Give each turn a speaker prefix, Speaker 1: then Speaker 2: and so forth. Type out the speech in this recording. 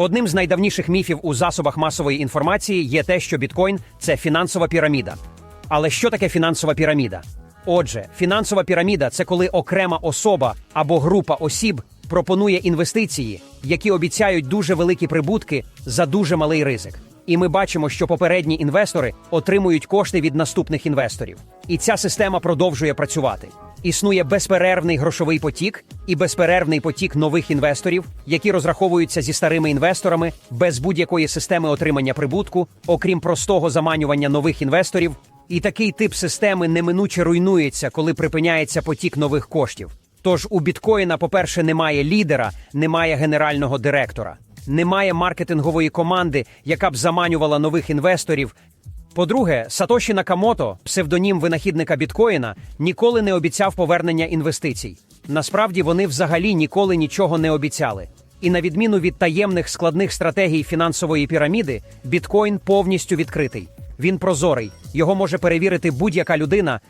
Speaker 1: Одним з найдавніших міфів у засобах масової інформації є те, що біткоін це фінансова піраміда. Але що таке фінансова піраміда? Отже, фінансова піраміда це коли окрема особа або група осіб пропонує інвестиції, які обіцяють дуже великі прибутки за дуже малий ризик. І ми бачимо, що попередні інвестори отримують кошти від наступних інвесторів. І ця система продовжує працювати. Існує безперервний грошовий потік і безперервний потік нових інвесторів, які розраховуються зі старими інвесторами без будь-якої системи отримання прибутку, окрім простого заманювання нових інвесторів. І такий тип системи неминуче руйнується, коли припиняється потік нових коштів. Тож у біткоїна, по-перше, немає лідера, немає генерального директора, немає маркетингової команди, яка б заманювала нових інвесторів. По-друге, Сатоші Накамото, псевдонім винахідника біткоїна, ніколи не обіцяв повернення інвестицій. Насправді вони взагалі ніколи нічого не обіцяли. І на відміну від таємних складних стратегій фінансової піраміди, біткоін повністю відкритий. Він прозорий, його може перевірити будь-яка людина,